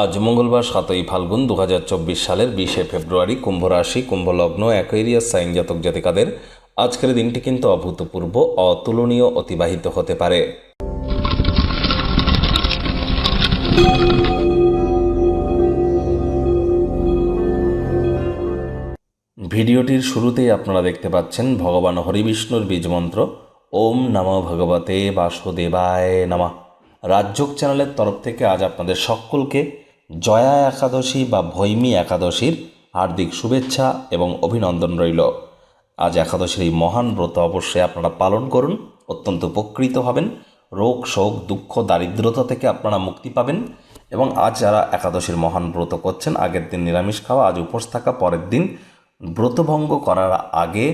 আজ মঙ্গলবার সাতই ফাল্গুন দুহাজার চব্বিশ সালের বিশে ফেব্রুয়ারি কুম্ভ রাশি কুম্ভ লগ্ন অ্যাকোয়েরিয়াস সাইন জাতক জাতিকাদের আজকের দিনটি কিন্তু অভূতপূর্ব, অতুলনীয়, অতিবাহিত হতে পারে। ভিডিওটির শুরুতেই আপনারা দেখতে পাচ্ছেন ভগবান হরিবিষ্ণুর বীজমন্ত্র। ওম নম ভগবতে বাসুদেবায় নমঃ। রাজযোগ চ্যানেলের তরফ থেকে আজ আপনাদের সকলকে জয়া একাদশী বা ভৈমী একাদশীর হার্দিক শুভেচ্ছা এবং অভিনন্দন রইল। আজ একাদশীর এই মহান ব্রত অবশ্যই আপনারা পালন করুন, অত্যন্ত উপকৃত হবেন, রোগ, শোক, দুঃখ, দারিদ্রতা থেকে আপনারা মুক্তি পাবেন এবং আজ যারা একাদশীর মহান ব্রত করছেন, আগের দিন নিরামিষ খাওয়া, আজ উপোস থাকা, পরের দিন ব্রতভঙ্গ করার আগে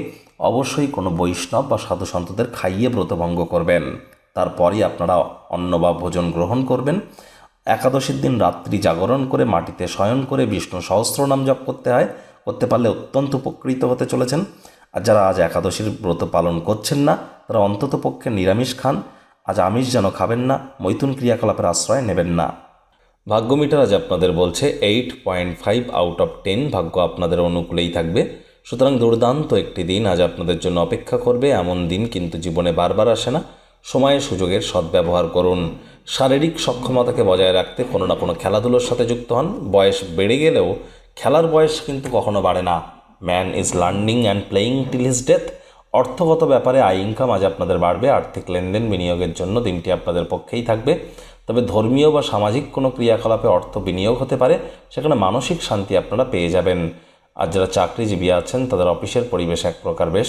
অবশ্যই কোনো বৈষ্ণব বা সাধু সন্তদের খাইয়ে ব্রতভঙ্গ করবেন। তারপরই আপনারা অন্ন বা ভোজন গ্রহণ করবেন। একাদশীর দিন রাত্রি জাগরণ করে মাটিতে শয়ন করে বিষ্ণু সহস্র নাম জপ করতে হয়। করতে পারলে অত্যন্ত উপকৃত হতে চলেছেন। আর যারা আজ একাদশীর ব্রত পালন করছেন না, তারা অন্তত পক্ষে নিরামিষ খান। আজ আমিষ যেন খাবেন না, মৈথুন ক্রিয়াকলাপের আশ্রয় নেবেন না। ভাগ্য মিটার আজ আপনাদের বলছে, eight point five out of ten ভাগ্য আপনাদের অনুকূলেই থাকবে। সুতরাং দুর্দান্ত একটি দিন আজ আপনাদের জন্য অপেক্ষা করবে। এমন দিন কিন্তু জীবনে বারবার আসে না। সময়ে সুযোগের সদ্ব্যবহার করুন। শারীরিক সক্ষমতাকে বজায় রাখতে কোনো না কোনো খেলাধুলোর সাথে যুক্ত হন। বয়স বেড়ে গেলেও খেলার বয়স কিন্তু কখনো বাড়ে না। Man is learning and playing till his death. অর্থগত ব্যাপারে আয় ইনকাম আজ আপনাদের বাড়বে। আর্থিক লেনদেন বিনিয়োগের জন্য দিনটি আপনাদের পক্ষেই থাকবে। তবে ধর্মীয় বা সামাজিক কোনো ক্রিয়াকলাপে অর্থ বিনিয়োগ হতে পারে। সেখানে মানসিক শান্তি আপনারা পেয়ে যাবেন। আর যারা চাকরিজীবী আছেন, তাদের অফিসের পরিবেশ এক প্রকার বেশ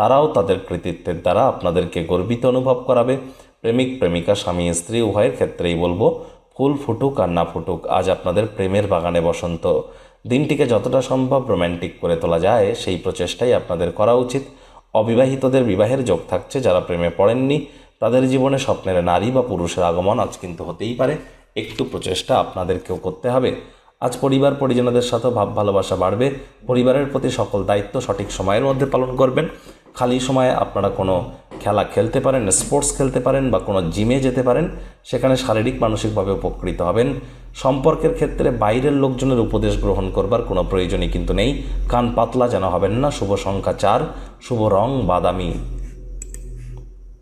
তারাও তাদের কৃতিত্বের দ্বারা আপনাদেরকে গর্বিত অনুভব করাবে। প্রেমিক, প্রেমিকা, স্বামী, স্ত্রী, উভয়ের ক্ষেত্রেই বলব, ফুল ফুটুক, আর না ফুটুক, আজ আপনাদের প্রেমের বাগানে বসন্ত। দিনটিকে যতটা সম্ভব রোম্যান্টিক করে তোলা যায়, সেই প্রচেষ্টাই আপনাদের করা উচিত। অবিবাহিতদের বিবাহের যোগ থাকছে, যারা প্রেমে পড়েননি, তাদের জীবনে স্বপ্নের নারী বা পুরুষের আগমন আজ কিন্তু হতেই পারে। একটু প্রচেষ্টা আপনাদেরকেও করতে হবে। আজ পরিবার, পরিজনদের সাথেও ভাব ভালোবাসা বাড়বে। পরিবারের প্রতি সকল দায়িত্ব সঠিক সময়ের মধ্যে পালন করবেন। খালি সময়ে আপনারা কোনো খেলা খেলতে পারেন স্পোর্টস খেলতে পারেন বা কোনো জিমে যেতে পারেন, সেখানে শারীরিক, মানসিকভাবে উপকৃত হবেন। সম্পর্কের ক্ষেত্রে বাইরের লোকজনের উপদেশ গ্রহণ করবার কোনো প্রয়োজনই কিন্তু নেই। কান পাতলা যেন হবেন না, শুভ সংখ্যা চার, শুভ রং বাদামি।